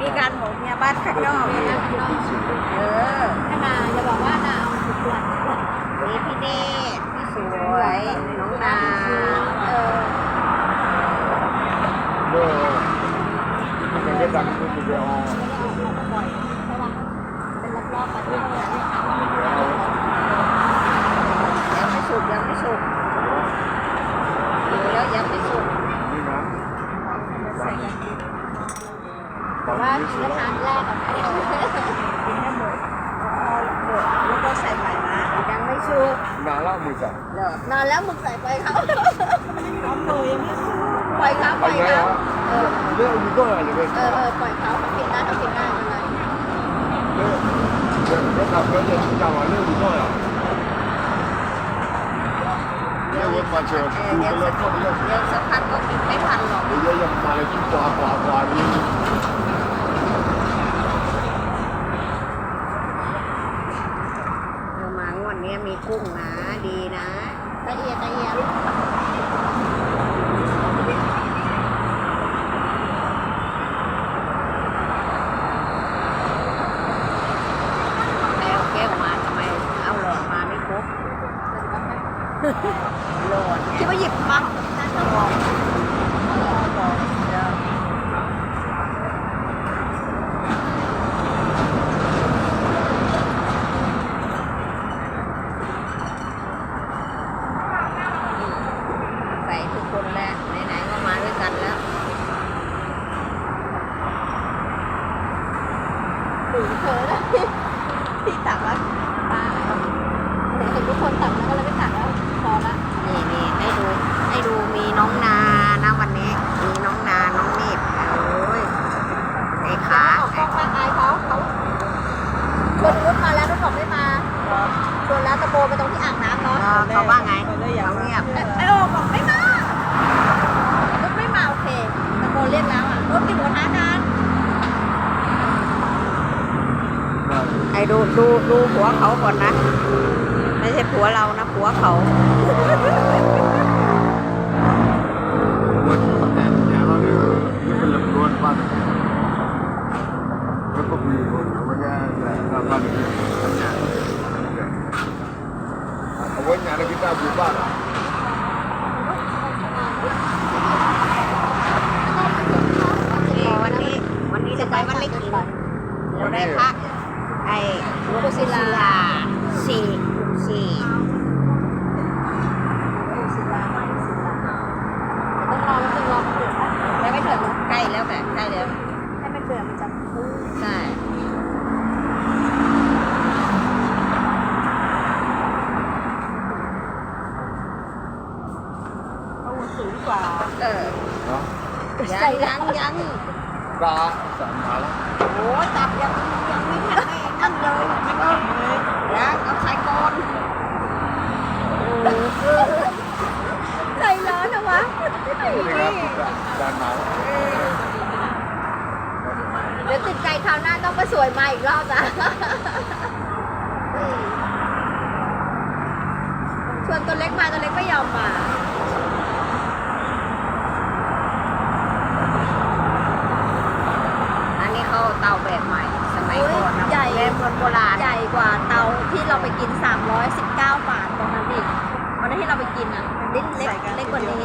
มีการบอกเมียบ้านข้างนอกเมียบ้านข้างนอกเออถ้านาจะบอกว่านาเอาถูกหลักหลักนี่พี่เนตรพี่สวย น้องนาเออเมื่อมันก็ดังขึ้นไปเอาไม่ได้เอาออกมาบ่อยเพราะว่าเป็นรอบๆไปเรื่อย ยังไม่สุกยังไม่สุกดูแล้วยังไม่สุก นี่นะ ๆ แต่ว่ากินอาหารแรกอะกินให้หมดเอาหมดแล้วก็ใส่ใหม่นะยังไม่สุกนาละมือสั่นเด้อนอนแล้วมึงใส่ไปเขาเอาหมูยังไม่สุกปล่อยเขาปล่อยเขาเออเรื่องมีก็อะไรเลยเออเออปล่อยเขาเขากินได้เขากินได้อะไรเรื่องเรื่องทำเรื่องจะจังหวะเรื่องมีก็อะไรเรื่องวันมาเชิญเออดูเดี๋ยวไปสัแล้กวก็เรื่องเดี๋ยวสักพักก็กินไม่ทันหรอกเดี๋ยวยังมาเลยที่กว่ากว่ากว่านี้ เดี๋ยวมางวันนี้มีกุ้งนะดีนะ ละเอียดละเอียด ใครเอาแก้วมาทำไมเอาหลอดมาไม่ครบหลอด คิดว่าหยิบมั้งน่าจะลองเดี๋ยใส่ทุกคนแล้วไหนๆก็มาด้วยกันแล้วหรือเธอแล้วที่ตักแล้วตาเห็นทุกคนตักแล้วก็เลยไม่ตักแล้วพอละ นี่นี่ให้ดูให้ดูมีน้องนานะวันนี้ มีน้องนาน้องนีบโอ้ยไอ้ขา ออกกล้องมาอายเขาเขาชวนรุ่นมาแล้วรุ่นบอกไม่มาชวนแล้วตะโกนไปตรงที่อ่างน้ำ เนาะเออเขาว่าไงเขาเงียบไอโอบอกไม่มารุ่นไม่มาโอเคตะโกนเรียกแล้วอะรุ่นกินหมูกระทะกันไอ้ดูดูดูผัวเขาก่อนนะ ไม่ใช่ผัวเรานะผัวเขาวันแต่เนี่ยเราเนี่ยนี่เป็นลำดวนบ้าน แล้วก็มีคนไม่แก่แต่บ้านเนี่ยเอาไว้งานแล้วกินได้บุบ้านนี่วันนี้วันนี้จะไปวันเล็กอีกเราได้พระไอ้หลวงปู่ศิลาสี่สี่ต้องรอมันจะรอมันเดือดแล้วไม่เดือดใกล้แล้วแบบใกล้แล้วให้มันเดือดมันจะฟูใช่ เอาสูงกว่า เออเนาะยังยังยังปลาสามมาแล้วโอ้จับยังยังไม่ทันได้นั่นเลยยังเอาใส่ก่อนใจร้อนนะวะนี่ครับจานมาเดี๋ยวติดใจคราวหน้าต้องมาสวยมาอีกรอบนะชวนตัวเล็กมาตัวเล็กไม่ยอมมา อันนี้เขาเตาแบบใหม่ สมัยก่อนนะ ใหญ่แบบโบราณใหญ่กว่าเตาที่เราไปกิน 319 บาทตอนนั้นอีกวันนั้นที่เราไปกินอะเล็กเล็กเล็กกว่านี้